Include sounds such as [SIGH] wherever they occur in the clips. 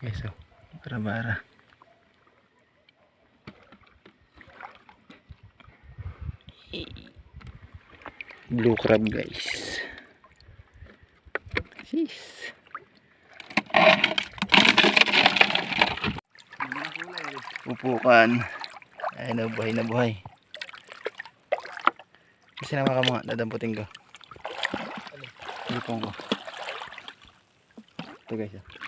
Yes, so. Bara-bara. Blue crab guys. Sis. Upukan. Ay na buhay na buhay. Kasi naman ka mga dadamputin ko. Ipong ko. Ito guys. ah.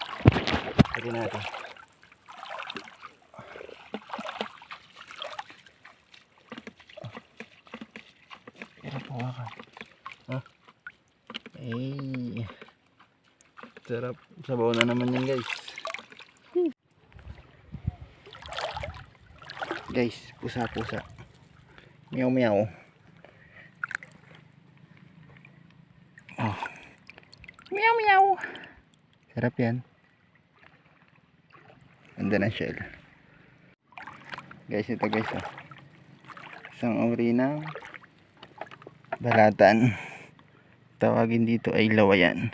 Pwede natin. Pero pawakan. Ha? Eh. Sarap. Sabaw na naman yan guys. Guys, pusa-pusa. Meow meow. Oh. Meow meow. Sarap yan. Ganda ng shell. Guys, ito guys. Oh. Isang uri ng balatan. Tawagin dito ay lawayan.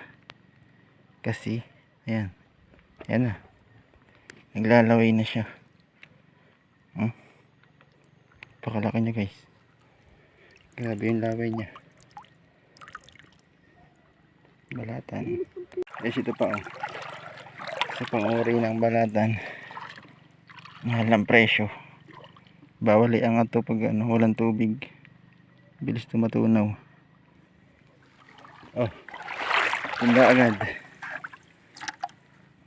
Kasi, ayan. Ayan na. Naglalaway na siya. Hmm? Pakalaki niya guys. Grabe yung laway niya. Balatan. Guys, ito pa oh. Sa pang-uri ng balatan. Mahal ang presyo. Bawal iangat to pag ano, walang tubig. Bilis tumatunaw. Oh. Tinda agad.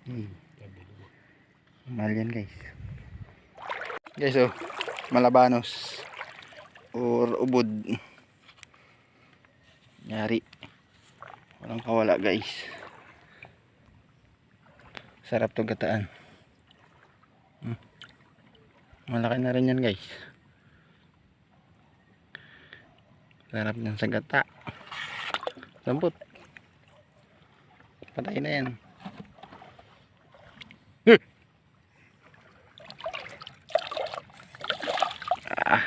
Hmm. Mahal yan guys. Guys oh. Malabanos. Or ubod. Yari. Walang kawala guys. Sarap to gataan. Hmm. Malaki na rin yan guys. Sarap yan sa gata. Lambot. Patay na yan. Huh! Ah.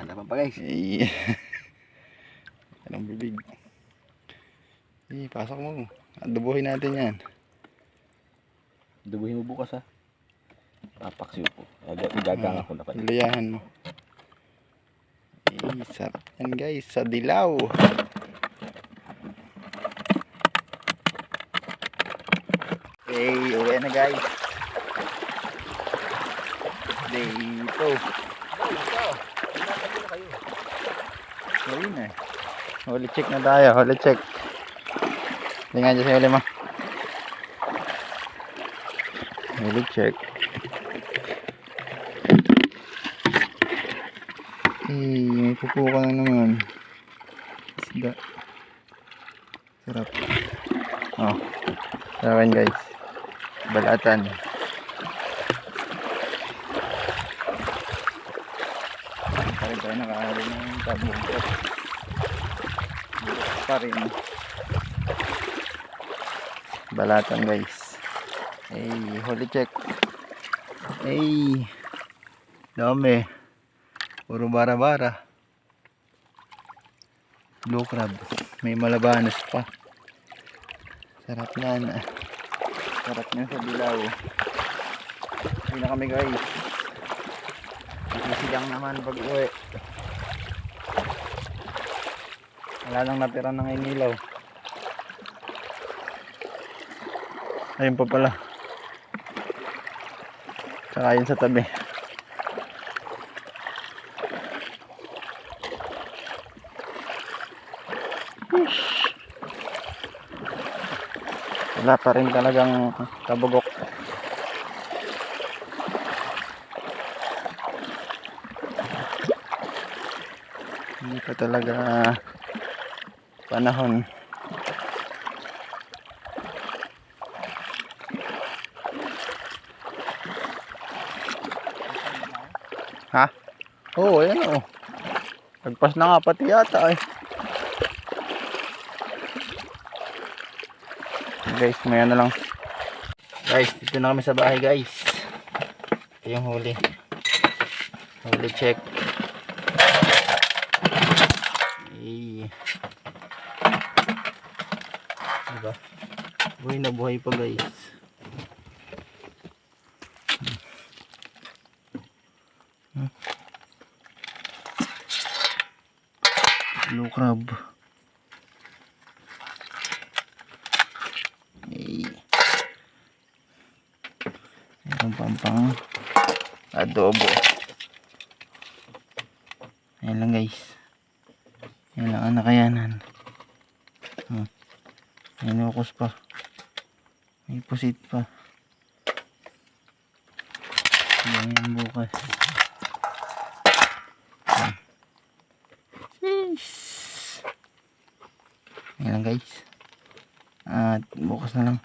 Ada pa pa guys. Ay. [LAUGHS] Anong bibig. Eh, pasok mo. Adobohin natin yan. Dubuhin mo bukas ha. Papaksiw po. Aga- Igagang ako na kayo. Ilayahan mo. Eh, sarap yan guys. Sa dilaw. Okay, uwi na guys. Dito. Uwi na eh. Holy check na tayo. Holy check. Tingnan dyan sa huli mo. Holy check. Eh, may pupuka na naman. Isda. Sarap. Oh. Sarap guys. Balatan. Pa rin tayo nakahali ng tabong. Pa rin. Balatan guys. Hey, holy check. Hey. Dami. Puro bara-bara. Blue crab. May malabanas pa. Sarap yan. ah. Sarap yan sa dilaw. Uwi na kami guys. Sisigang naman pag uwi. Wala nang natira ng inilaw. Ayun pa pala. Saka yun sa tabi. wala pa rin talagang kabugok hindi pa talaga panahon ha? oo yan o nagpas na nga pati yata eh. Guys may ano lang. Guys dito na kami sa bahay guys. Ito yung huli. Huli check. Eh diba? Buhay na buhay pa guys. Blue crab. Hey. Meron pang pang adobo. Ayan lang guys. Ayan lang ang nakayanan. Hmm. May nukos pa. May pusit pa. Yan yan bukas. Yan. Sheesh. Yan lang guys. At bukas na lang.